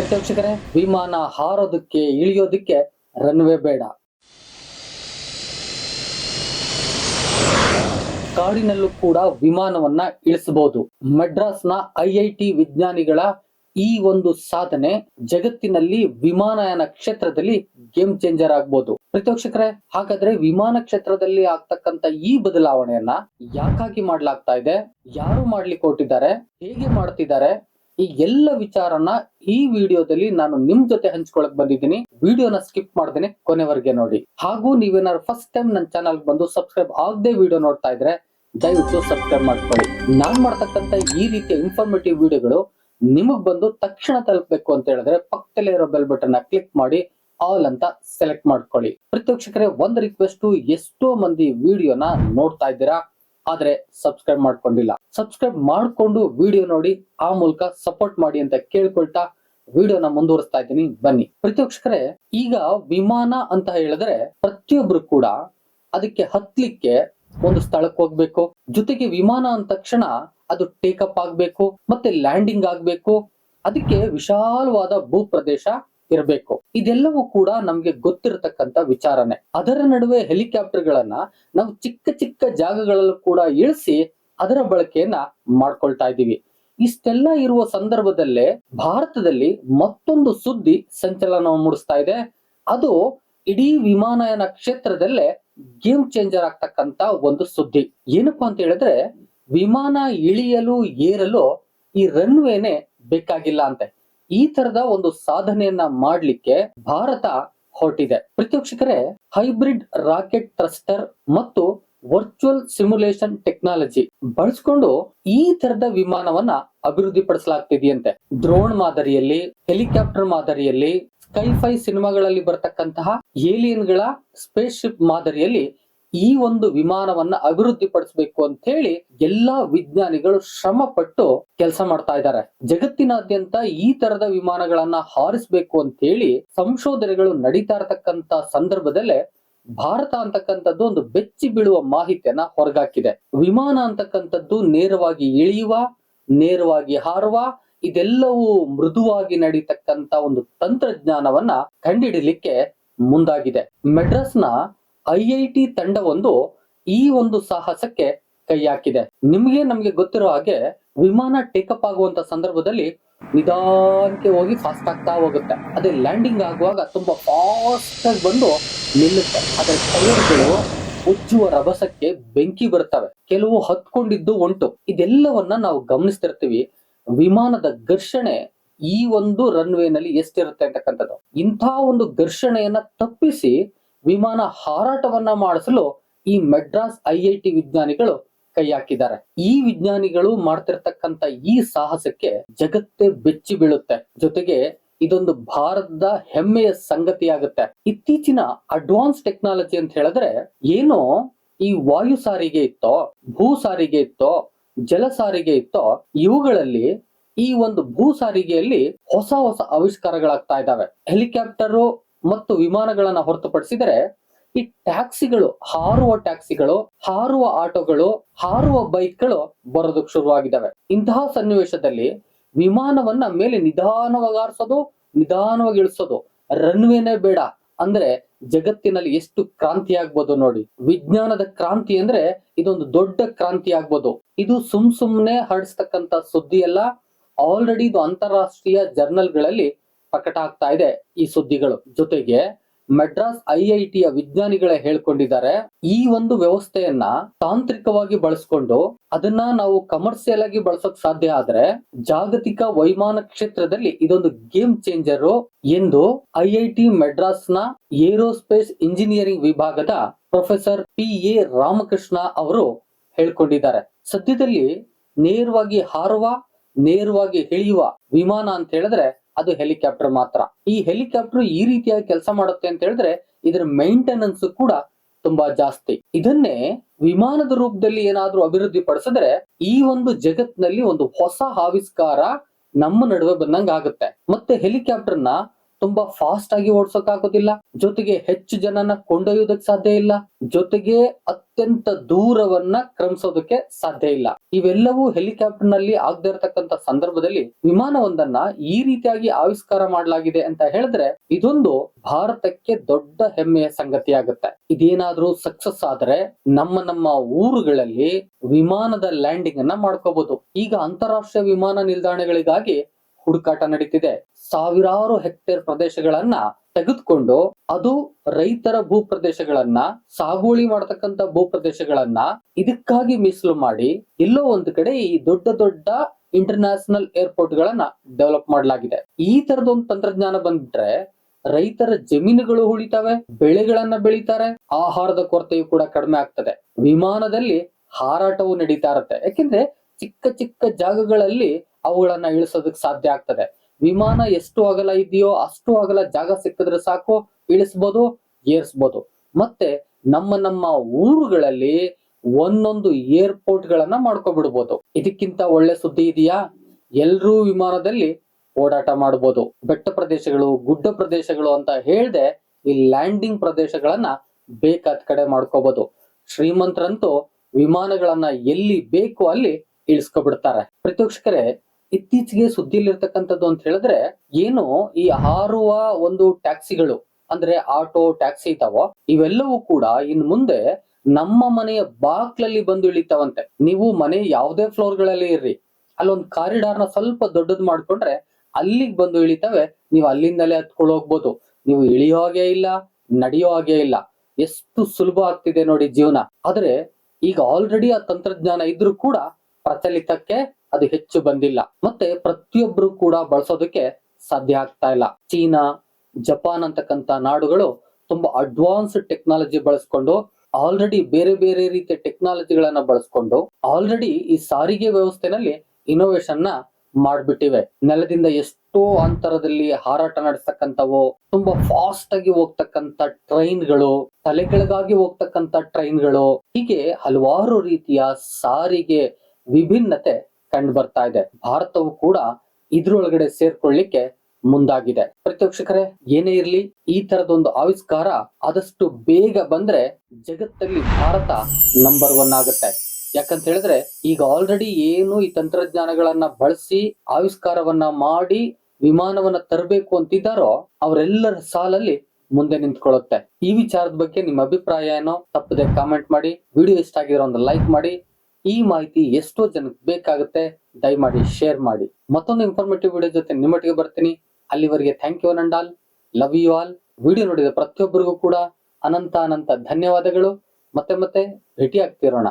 ಪ್ರತ್ಯಕ್ಷಕರೇ, ವಿಮಾನ ಹಾರೋದಕ್ಕೆ, ಇಳಿಯೋದಕ್ಕೆ ರನ್ವೇ ಬೇಡ. ಕಾಡಿನಲ್ಲೂ ಕೂಡ ವಿಮಾನವನ್ನ ಇಳಿಸಬಹುದು. ಮಡ್ರಾಸ್ನ ಐಐಟಿ ವಿಜ್ಞಾನಿಗಳ ಈ ಒಂದು ಸಾಧನೆ ಜಗತ್ತಿನಲ್ಲಿ ವಿಮಾನಯಾನ ಕ್ಷೇತ್ರದಲ್ಲಿ ಗೇಮ್ ಚೇಂಜರ್ ಆಗ್ಬೋದು. ಪ್ರತ್ಯಕ್ಷಕರೇ, ಹಾಗಾದ್ರೆ ವಿಮಾನ ಕ್ಷೇತ್ರದಲ್ಲಿ ಆಗ್ತಕ್ಕಂತ ಈ ಬದಲಾವಣೆಯನ್ನ ಯಾಕಾಗಿ ಮಾಡ್ಲಾಗ್ತಾ ಇದೆ? ಯಾರು ಮಾಡ್ಲಿಕ್ಕೆ ಹೊಟ್ಟಿದ್ದಾರೆ ಹೇಗೆ ಮಾಡ್ತಿದ್ದಾರೆ? ಈ ಎಲ್ಲ ವಿಚಾರನ ಈ ವಿಡಿಯೋದಲ್ಲಿ ನಾನು ನಿಮ್ ಜೊತೆ ಹಂಚ್ಕೊಳಕ್ ಬಂದಿದ್ದೀನಿ. ವಿಡಿಯೋನ ಸ್ಕಿಪ್ ಮಾಡ್ದೇನೆ ಕೊನೆವರೆಗೆ ನೋಡಿ. ಹಾಗೂ ನೀವೇನಾದ್ರು ಫಸ್ಟ್ ಟೈಮ್ ನನ್ನ ಚಾನಲ್ ಬಂದು ಸಬ್ಸ್ಕ್ರೈಬ್ ಆಗದೆ ವಿಡಿಯೋ ನೋಡ್ತಾ ಇದ್ರೆ ದಯವಿಟ್ಟು ಸಬ್ಸ್ಕ್ರೈಬ್ ಮಾಡ್ಕೊಳ್ಳಿ. ನಾನ್ ಮಾಡ್ತಕ್ಕಂತ ಈ ರೀತಿಯ ಇನ್ಫಾರ್ಮೇಟಿವ್ ವಿಡಿಯೋಗಳು ನಿಮಗ್ ಬಂದು ತಕ್ಷಣ ತಲುಪಬೇಕು ಅಂತ ಹೇಳಿದ್ರೆ ಪಕ್ಕದಲ್ಲೇ ಇರೋ ಬೆಲ್ ಬಟನ್ ಕ್ಲಿಕ್ ಮಾಡಿ ಆಲ್ ಅಂತ ಸೆಲೆಕ್ಟ್ ಮಾಡ್ಕೊಳ್ಳಿ. ಪ್ರತ್ಯಕ್ಷಕರೇ, ಒಂದ್ ರಿಕ್ವೆಸ್ಟ್ ಎಷ್ಟೋ ಮಂದಿ ವಿಡಿಯೋನ ನೋಡ್ತಾ ಇದ್ದೀರಾ? ಆದ್ರೆ ಸಬ್ಸ್ಕ್ರೈಬ್ ಮಾಡ್ಕೊಂಡಿಲ್ಲ. ಸಬ್ಸ್ಕ್ರೈಬ್ ಮಾಡ್ಕೊಂಡು ವಿಡಿಯೋ ನೋಡಿ, ಆ ಮೂಲಕ ಸಪೋರ್ಟ್ ಮಾಡಿ ಅಂತ ಕೇಳ್ಕೊಳ್ತಾ ವಿಡಿಯೋನ ಮುಂದುವರಿಸ್ತಾ ಇದ್ದೀನಿ. ಬನ್ನಿ. ಪ್ರತಿಪಕ್ಷಕರೇ ಈಗ ವಿಮಾನ ಅಂತ ಹೇಳಿದ್ರೆ ಪ್ರತಿಯೊಬ್ರು ಕೂಡ ಅದಕ್ಕೆ ಹತ್ಲಿಕ್ಕೆ ಒಂದು ಸ್ಥಳಕ್ಕೆ ಹೋಗ್ಬೇಕು. ಜೊತೆಗೆ ವಿಮಾನ ಅಂದ ತಕ್ಷಣ ಅದು ಟೇಕಪ್ ಆಗ್ಬೇಕು, ಮತ್ತೆ ಲ್ಯಾಂಡಿಂಗ್ ಆಗ್ಬೇಕು. ಅದಕ್ಕೆ ವಿಶಾಲವಾದ ಭೂ ಪ್ರದೇಶ ಇರಬೇಕು. ಇದೆಲ್ಲವೂ ಕೂಡ ನಮ್ಗೆ ಗೊತ್ತಿರತಕ್ಕಂತ ವಿಚಾರನೆ. ಅದರ ನಡುವೆ ಹೆಲಿಕಾಪ್ಟರ್ ಗಳನ್ನ ನಾವು ಚಿಕ್ಕ ಚಿಕ್ಕ ಜಾಗಗಳಲ್ಲೂ ಕೂಡ ಇಳಿಸಿ ಅದರ ಬಳಕೆಯನ್ನ ಮಾಡ್ಕೊಳ್ತಾ ಇದ್ದೀವಿ. ಇಷ್ಟೆಲ್ಲ ಇರುವ ಸಂದರ್ಭದಲ್ಲೇ ಭಾರತದಲ್ಲಿ ಮತ್ತೊಂದು ಸುದ್ದಿ ಸಂಚಲನ ಮೂಡಿಸ್ತಾ ಇದೆ. ಅದು ಇಡೀ ವಿಮಾನಯಾನ ಕ್ಷೇತ್ರದಲ್ಲೇ ಗೇಮ್ ಚೇಂಜರ್ ಆಗ್ತಕ್ಕಂತ ಒಂದು ಸುದ್ದಿ. ಏನಪ್ಪಾ ಅಂತ ಹೇಳಿದ್ರೆ, ವಿಮಾನ ಇಳಿಯಲು ಏರಲು ಈ ರನ್ವೇನೆ ಬೇಕಾಗಿಲ್ಲ ಅಂತೆ. ಈ ತರದ ಒಂದು ಸಾಧನೆಯನ್ನ ಮಾಡ್ಲಿಕ್ಕೆ ಭಾರತ ಹೊರಟಿದೆ. ಪ್ರತ್ಯಕ್ಷಕರೇ, ಹೈಬ್ರಿಡ್ ರಾಕೆಟ್ ಥ್ರಸ್ಟರ್ ಮತ್ತು ವರ್ಚುವಲ್ ಸಿಮ್ಯುಲೇಷನ್ ಟೆಕ್ನಾಲಜಿ ಬಳಸ್ಕೊಂಡು ಈ ತರದ ವಿಮಾನವನ್ನ ಅಭಿವೃದ್ಧಿ ಪಡಿಸಲಾಗ್ತಿದೆಯಂತೆ ಡ್ರೋನ್ ಮಾದರಿಯಲ್ಲಿ, ಹೆಲಿಕಾಪ್ಟರ್ ಮಾದರಿಯಲ್ಲಿ, ಸ್ಕೈಫೈ ಸಿನಿಮಾಗಳಲ್ಲಿ ಬರತಕ್ಕಂತಹ ಏಲಿಯನ್ಗಳ ಸ್ಪೇಸ್ ಶಿಪ್ ಮಾದರಿಯಲ್ಲಿ ಈ ಒಂದು ವಿಮಾನವನ್ನ ಅಭಿವೃದ್ಧಿ ಪಡಿಸಬೇಕು ಅಂತ ಹೇಳಿ ಎಲ್ಲಾ ವಿಜ್ಞಾನಿಗಳು ಶ್ರಮ ಪಟ್ಟು ಕೆಲಸ ಮಾಡ್ತಾ ಇದ್ದಾರೆ. ಜಗತ್ತಿನಾದ್ಯಂತ ಈ ತರದ ವಿಮಾನಗಳನ್ನ ಹಾರಿಸಬೇಕು ಅಂತ ಹೇಳಿ ಸಂಶೋಧನೆಗಳು ನಡೀತಾ ಇರತಕ್ಕಂತ ಸಂದರ್ಭದಲ್ಲೇ ಭಾರತ ಅಂತಕ್ಕಂಥದ್ದು ಒಂದು ಬೆಚ್ಚಿ ಬೀಳುವ ಮಾಹಿತಿಯನ್ನ ಹೊರಗಾಕಿದೆ. ವಿಮಾನ ಅಂತಕ್ಕಂಥದ್ದು ನೇರವಾಗಿ ಇಳಿಯುವ, ನೇರವಾಗಿ ಹಾರುವ, ಇದೆಲ್ಲವೂ ಮೃದುವಾಗಿ ನಡೀತಕ್ಕಂತ ಒಂದು ತಂತ್ರಜ್ಞಾನವನ್ನ ಕಂಡಿಡಲಿಕ್ಕೆ ಮುಂದಾಗಿದೆ. ಮೆಡ್ರಾಸ್ನ ಐಐಟಿ ತಂಡವೊಂದು ಈ ಒಂದು ಸಾಹಸಕ್ಕೆ ಕೈ ಹಾಕಿದೆ ನಿಮಗೆ ನಮ್ಗೆ ಗೊತ್ತಿರೋ ಹಾಗೆ ವಿಮಾನ ಟೇಕಪ್ ಆಗುವಂತ ಸಂದರ್ಭದಲ್ಲಿ ನಿಧಾನಕ್ಕೆ ಹೋಗಿ ಫಾಸ್ಟ್ ಆಗ್ತಾ ಹೋಗುತ್ತೆ. ಅದೇ ಲ್ಯಾಂಡಿಂಗ್ ಆಗುವಾಗ ತುಂಬಾ ಫಾಸ್ಟ್ ಆಗಿ ಬಂದು ನಿಲ್ಲುತ್ತೆ. ಅದರ ಟೈರ್ಗಳು ಉಜ್ಜುವ ರಭಸಕ್ಕೆ ಬೆಂಕಿ ಬರ್ತವೆ ಕೆಲವು ಹತ್ಕೊಂಡಿದ್ದು ಉಂಟು. ಇದೆಲ್ಲವನ್ನ ನಾವು ಗಮನಿಸ್ತಿರ್ತೀವಿ. ವಿಮಾನದ ಘರ್ಷಣೆ ಈ ಒಂದು ರನ್ವೇನಲ್ಲಿ ಎಷ್ಟಿರುತ್ತೆ ಅಂತಕ್ಕಂಥದ್ದು. ಇಂಥ ಒಂದು ಘರ್ಷಣೆಯನ್ನ ತಪ್ಪಿಸಿ ವಿಮಾನ ಹಾರಾಟವನ್ನ ಮಾಡಿಸಲು ಈ ಮೆಡ್ರಾಸ್ ಐಐಟಿ ವಿಜ್ಞಾನಿಗಳು ಕೈ ಹಾಕಿದ್ದಾರೆ. ಈ ವಿಜ್ಞಾನಿಗಳು ಮಾಡ್ತಿರ್ತಕ್ಕಂತ ಈ ಸಾಹಸಕ್ಕೆ ಜಗತ್ತೇ ಬೆಚ್ಚಿ ಬೀಳುತ್ತೆ. ಜೊತೆಗೆ ಇದೊಂದು ಭಾರತದ ಹೆಮ್ಮೆಯ ಸಂಗತಿಯಾಗುತ್ತೆ. ಇತ್ತೀಚಿನ ಅಡ್ವಾನ್ಸ್ ಟೆಕ್ನಾಲಜಿ ಅಂತ ಹೇಳಿದ್ರೆ ಏನೋ ಈ ವಾಯು ಸಾರಿಗೆ ಇತ್ತೋ, ಭೂ ಸಾರಿಗೆ ಇತ್ತೋ, ಜಲ ಸಾರಿಗೆ ಇತ್ತೋ, ಇವುಗಳಲ್ಲಿ ಈ ಒಂದು ಭೂ ಸಾರಿಗೆಯಲ್ಲಿ ಹೊಸ ಹೊಸ ಆವಿಷ್ಕಾರಗಳಾಗ್ತಾ ಇದ್ದಾವೆ. ಹೆಲಿಕಾಪ್ಟರು ಮತ್ತು ವಿಮಾನಗಳನ್ನ ಹೊರತುಪಡಿಸಿದರೆ, ಈ ಟ್ಯಾಕ್ಸಿಗಳು, ಹಾರುವ ಟ್ಯಾಕ್ಸಿಗಳು, ಹಾರುವ ಆಟೋಗಳು, ಹಾರುವ ಬೈಕ್ಗಳು ಬರೋದಕ್ಕೆ ಶುರುವಾಗಿದ್ದಾವೆ. ಇಂತಹ ಸನ್ನಿವೇಶದಲ್ಲಿ ವಿಮಾನವನ್ನ ಮೇಲೆ ನಿಧಾನವಾಗಿ ಆರಿಸೋದು ನಿಧಾನವಾಗಿ ಇಳಿಸೋದು ರನ್ವೇನೇ ಬೇಡ. ಅಂದ್ರೆ ಜಗತ್ತಿನಲ್ಲಿ ಎಷ್ಟು ಕ್ರಾಂತಿ ಆಗ್ಬೋದು ನೋಡಿ. ವಿಜ್ಞಾನದ ಕ್ರಾಂತಿ ಅಂದ್ರೆ ಇದೊಂದು ದೊಡ್ಡ ಕ್ರಾಂತಿ ಆಗ್ಬೋದು. ಇದು ಸುಮ್ ಸುಮ್ನೆ ಹರಡಿಸ್ತಕ್ಕಂತ ಸುದ್ದಿ ಅಲ್ಲ ಆಲ್ರೆಡಿ ಇದು ಅಂತಾರಾಷ್ಟ್ರೀಯ ಜರ್ನಲ್ಗಳಲ್ಲಿ ಪ್ರಕಟ ಆಗ್ತಾ ಇದೆ ಈ ಸುದ್ದಿಗಳು. ಜೊತೆಗೆ ಮೆಡ್ರಾಸ್ ಐಐಟಿಯ ವಿಜ್ಞಾನಿಗಳೇ ಹೇಳ್ಕೊಂಡಿದ್ದಾರೆ, ಈ ಒಂದು ವ್ಯವಸ್ಥೆಯನ್ನ ತಾಂತ್ರಿಕವಾಗಿ ಬಳಸ್ಕೊಂಡು ಅದನ್ನ ನಾವು ಕಮರ್ಷಿಯಲ್ ಆಗಿ ಬಳಸಕ್ ಸಾಧ್ಯ ಆದ್ರೆ ಜಾಗತಿಕ ವೈಮಾನ ಕ್ಷೇತ್ರದಲ್ಲಿ ಇದೊಂದು ಗೇಮ್ ಚೇಂಜರ್ ಎಂದು ಐಐಟಿ ಮೆಡ್ರಾಸ್ನ ಏರೋಸ್ಪೇಸ್ ಇಂಜಿನಿಯರಿಂಗ್ ವಿಭಾಗದ ಪ್ರೊಫೆಸರ್ ಪಿ ಎ ರಾಮಕೃಷ್ಣ ಅವರು ಹೇಳ್ಕೊಂಡಿದ್ದಾರೆ. ಸದ್ಯದಲ್ಲಿ ನೇರವಾಗಿ ಹಾರುವ, ನೇರವಾಗಿ ಇಳಿಯುವ ವಿಮಾನ ಅಂತ ಹೇಳಿದ್ರೆ ಅದು ಹೆಲಿಕಾಪ್ಟರ್ ಮಾತ್ರ. ಈ ಹೆಲಿಕಾಪ್ಟರ್ ಈ ರೀತಿಯಾಗಿ ಕೆಲಸ ಮಾಡುತ್ತೆ ಅಂತ ಹೇಳಿದ್ರೆ ಇದರ ಮೇಂಟೆನೆನ್ಸ್ ಕೂಡ ತುಂಬಾ ಜಾಸ್ತಿ. ಇದನ್ನೇ ವಿಮಾನದ ರೂಪದಲ್ಲಿ ಏನಾದ್ರೂ ಅಭಿವೃದ್ಧಿ ಪಡಿಸಿದ್ರೆ ಈ ಒಂದು ಜಗತ್ನಲ್ಲಿ ಒಂದು ಹೊಸ ಆವಿಷ್ಕಾರ ನಮ್ಮ ನಡುವೆ ಬಂದಂಗ ಆಗುತ್ತೆ ಮತ್ತೆ ಹೆಲಿಕಾಪ್ಟರ್ನ ತುಂಬಾ ಫಾಸ್ಟ್ ಆಗಿ ಓಡ್ಸೋಕ್ ಆಗೋದಿಲ್ಲ ಜೊತೆಗೆ ಹೆಚ್ಚು ಜನನ ಕೊಂಡೊಯ್ಯೋದಕ್ ಸಾಧ್ಯ ಇಲ್ಲ. ಜೊತೆಗೆ ಅತ್ಯಂತ ದೂರವನ್ನ ಕ್ರಮಿಸೋದಕ್ಕೆ ಸಾಧ್ಯ ಇಲ್ಲ. ಇವೆಲ್ಲವೂ ಹೆಲಿಕಾಪ್ಟರ್ನಲ್ಲಿ ಆಗದೆ ಇರತಕ್ಕಂತ ಸಂದರ್ಭದಲ್ಲಿ ವಿಮಾನವೊಂದನ್ನ ಈ ರೀತಿಯಾಗಿ ಆವಿಷ್ಕಾರ ಮಾಡಲಾಗಿದೆ ಅಂತ ಹೇಳಿದ್ರೆ ಇದೊಂದು ಭಾರತಕ್ಕೆ ದೊಡ್ಡ ಹೆಮ್ಮೆಯ ಸಂಗತಿ ಆಗುತ್ತೆ ಇದೇನಾದ್ರೂ ಸಕ್ಸಸ್ ಆದ್ರೆ ನಮ್ಮ ನಮ್ಮ ಊರುಗಳಲ್ಲಿ ವಿಮಾನದ ಲ್ಯಾಂಡಿಂಗ್ ಅನ್ನ ಮಾಡ್ಕೋಬಹುದು ಈಗ ಅಂತಾರಾಷ್ಟ್ರೀಯ ವಿಮಾನ ನಿಲ್ದಾಣಗಳಿಗಾಗಿ ಹುಡುಕಾಟ ನಡೀತಿದೆ. ಸಾವಿರಾರು ಹೆಕ್ಟೇರ್ ಪ್ರದೇಶಗಳನ್ನ ತೆಗೆದುಕೊಂಡು ಅದು ರೈತರ ಭೂ ಪ್ರದೇಶಗಳನ್ನ ಸಾಗುವಳಿ ಮಾಡತಕ್ಕಂತ ಭೂ ಪ್ರದೇಶಗಳನ್ನ ಇದಕ್ಕಾಗಿ ಮೀಸಲು ಮಾಡಿ ಎಲ್ಲೋ ಒಂದು ಕಡೆ ಈ ದೊಡ್ಡ ದೊಡ್ಡ ಇಂಟರ್ನ್ಯಾಷನಲ್ ಏರ್ಪೋರ್ಟ್ ಗಳನ್ನ ಡೆವಲಪ್ ಮಾಡಲಾಗಿದೆ. ಈ ತರದೊಂದು ತಂತ್ರಜ್ಞಾನ ಬಂದ್ಬಿಟ್ರೆ ರೈತರ ಜಮೀನುಗಳು ಉಳಿತಾವೆ, ಬೆಳೆಗಳನ್ನ ಬೆಳಿತಾರೆ, ಆಹಾರದ ಕೊರತೆಯು ಕೂಡ ಕಡಿಮೆ ಆಗ್ತದೆ. ವಿಮಾನದಲ್ಲಿ ಹಾರಾಟವು ನಡೀತಾ ಇರುತ್ತೆ. ಯಾಕೆಂದ್ರೆ ಚಿಕ್ಕ ಚಿಕ್ಕ ಜಾಗಗಳಲ್ಲಿ ಅವುಗಳನ್ನ ಇಳಿಸೋದಕ್ಕೆ ಸಾಧ್ಯ ಆಗ್ತದೆ. ವಿಮಾನ ಎಷ್ಟು ಅಗಲ ಇದೆಯೋ ಅಷ್ಟು ಅಗಲ ಜಾಗ ಸಿಕ್ಕಿದ್ರೆ ಸಾಕು, ಇಳಿಸ್ಬೋದು, ಏರ್ಸ್ಬೋದು. ಮತ್ತೆ ನಮ್ಮ ನಮ್ಮ ಊರುಗಳಲ್ಲಿ ಒಂದೊಂದು ಏರ್ಪೋರ್ಟ್ ಗಳನ್ನ ಮಾಡ್ಕೊಬಿಡ್ಬೋದು. ಇದಕ್ಕಿಂತ ಒಳ್ಳೆ ಸುದ್ದಿ ಇದೆಯಾ? ಎಲ್ರೂ ವಿಮಾನದಲ್ಲಿ ಓಡಾಟ ಮಾಡಬಹುದು ಬೆಟ್ಟ ಪ್ರದೇಶಗಳು, ಗುಡ್ಡ ಪ್ರದೇಶಗಳು ಅಂತ ಹೇಳ್ದೆ ಈ ಲ್ಯಾಂಡಿಂಗ್ ಪ್ರದೇಶಗಳನ್ನ ಬೇಕಾದ ಕಡೆ ಮಾಡ್ಕೋಬಹುದು ಶ್ರೀಮಂತರಂತೂ ವಿಮಾನಗಳನ್ನ ಎಲ್ಲಿ ಬೇಕು ಅಲ್ಲಿ ಇಳಿಸ್ಕೊಬಿಡ್ತಾರೆ. ಪ್ರತಿವೀಕ್ಷಕರೇ ಇತ್ತೀಚೆಗೆ ಸುದ್ದಿಲಿರ್ತಕ್ಕಂಥದ್ದು ಅಂತ ಹೇಳಿದ್ರೆ, ಏನು ಈ ಹಾರುವ ಒಂದು ಟ್ಯಾಕ್ಸಿಗಳು, ಅಂದ್ರೆ ಆಟೋ, ಟ್ಯಾಕ್ಸಿ ಇದಾವೋ ಇವೆಲ್ಲವೂ ಕೂಡ ಇನ್ ಮುಂದೆ ನಮ್ಮ ಮನೆಯ ಬಾಕ್ಲಲ್ಲಿ ಬಂದು ಇಳಿತಾವಂತೆ. ನೀವು ಮನೆ ಯಾವುದೇ ಫ್ಲೋರ್ಗಳಲ್ಲಿ ಇರ್ರಿ. ಅಲ್ಲೊಂದು ಕಾರಿಡಾರ್ನ ಸ್ವಲ್ಪ ದೊಡ್ಡದು ಮಾಡ್ಕೊಂಡ್ರೆ ಅಲ್ಲಿಗೆ ಬಂದು ಇಳಿತಾವೆ. ನೀವು ಅಲ್ಲಿಂದಲೇ ಹತ್ಕೊಂಡು ಹೋಗ್ಬೋದು. ನೀವು ಇಳಿಯೋ ಹಾಗೆ ಇಲ್ಲ, ನಡೆಯೋ ಹಾಗೆ ಇಲ್ಲ. ಎಷ್ಟು ಸುಲಭ ಆಗ್ತಿದೆ ನೋಡಿ ಜೀವನ. ಆದ್ರೆ ಈಗ ಆಲ್ರೆಡಿ ಆ ತಂತ್ರಜ್ಞಾನ ಇದ್ರೂ ಕೂಡ ಪ್ರಚಲಿತಕ್ಕೆ ಅದು ಹೆಚ್ಚು ಬಂದಿಲ್ಲ. ಮತ್ತೆ ಪ್ರತಿಯೊಬ್ರು ಕೂಡ ಬಳಸೋದಕ್ಕೆ ಸಾಧ್ಯ ಆಗ್ತಾ ಇಲ್ಲ. ಚೀನಾ, ಜಪಾನ್ ಅಂತಕ್ಕಂತ ನಾಡುಗಳು ತುಂಬಾ ಅಡ್ವಾನ್ಸ್ ಟೆಕ್ನಾಲಜಿ ಬಳಸ್ಕೊಂಡು, ಆಲ್ರೆಡಿ ಬೇರೆ ಬೇರೆ ರೀತಿಯ ಟೆಕ್ನಾಲಜಿಗಳನ್ನ ಬಳಸ್ಕೊಂಡು, ಆಲ್ರೆಡಿ ಈ ಸಾರಿಗೆ ವ್ಯವಸ್ಥೆನಲ್ಲಿ ಇನ್ನೋವೇಶನ್ನ ಮಾಡ್ಬಿಟ್ಟಿವೆ. ನೆಲದಿಂದ ಎಷ್ಟೋ ಅಂತರದಲ್ಲಿ ಹಾರಾಟ ನಡೆಸ್ತಕ್ಕಂಥವು ತುಂಬಾ ಫಾಸ್ಟ್ ಆಗಿ ಹೋಗ್ತಕ್ಕಂತ ಟ್ರೈನ್ಗಳು ತಲೆ ಕೆಳಗಾಗಿ ಹೋಗ್ತಕ್ಕಂತ ಟ್ರೈನ್ಗಳು, ಹೀಗೆ ಹಲವಾರು ರೀತಿಯ ಸಾರಿಗೆ ವಿಭಿನ್ನತೆ ಕಂಡು ಬರ್ತಾ ಇದೆ. ಭಾರತವು ಕೂಡ ಇದ್ರೊಳಗಡೆ ಸೇರ್ಕೊಳ್ಳಿಕ್ಕೆ ಮುಂದಾಗಿದೆ. ಪ್ರತ್ಯಕ್ಷಕರೇ, ಏನೇ ಇರಲಿ, ಈ ತರದೊಂದು ಆವಿಷ್ಕಾರ ಆದಷ್ಟು ಬೇಗ ಬಂದ್ರೆ ಜಗತ್ತಲ್ಲಿ ಭಾರತ ನಂಬರ್ ಒನ್ ಆಗುತ್ತೆ. ಯಾಕಂತ ಹೇಳಿದ್ರೆ, ಈಗ ಆಲ್ರೆಡಿ ಏನು ಈ ತಂತ್ರಜ್ಞಾನಗಳನ್ನ ಬಳಸಿ, ಆವಿಷ್ಕಾರವನ್ನ ಮಾಡಿ, ವಿಮಾನವನ್ನ ತರಬೇಕು ಅಂತಿದ್ದಾರೋ, ಅವರೆಲ್ಲರ ಸಾಲಲ್ಲಿ ಮುಂದೆ ನಿಂತ್ಕೊಳ್ಳುತ್ತೆ. ಈ ವಿಚಾರದ ಬಗ್ಗೆ ನಿಮ್ಮ ಅಭಿಪ್ರಾಯ ಏನೋ? ತಪ್ಪದೆ ಕಾಮೆಂಟ್ ಮಾಡಿ. ವಿಡಿಯೋ ಇಷ್ಟ ಆಗಿರೋ ಒಂದು ಲೈಕ್ ಮಾಡಿ. ಈ ಮಾಹಿತಿ ಎಷ್ಟೋ ಜನಕ್ಕೆ ಬೇಕಾಗುತ್ತೆ, ದಯಮಾಡಿ ಶೇರ್ ಮಾಡಿ. ಮತ್ತೊಂದು ಇನ್ಫಾರ್ಮೇಟಿವ್ ವಿಡಿಯೋ ಜೊತೆ ನಿಮ್ಮೊಟ್ಟಿಗೆ ಬರ್ತೀನಿ. ಅಲ್ಲಿವರೆಗೆ thank you and all love you all video ನೋಡಿದ ಪ್ರತಿಯೊಬ್ಬರಿಗೂ ಕೂಡ ಅನಂತ ಅನಂತ ಧನ್ಯವಾದಗಳು. ಮತ್ತೆ ಮತ್ತೆ ಭೇಟಿ ಆಗ್ತಿರೋಣ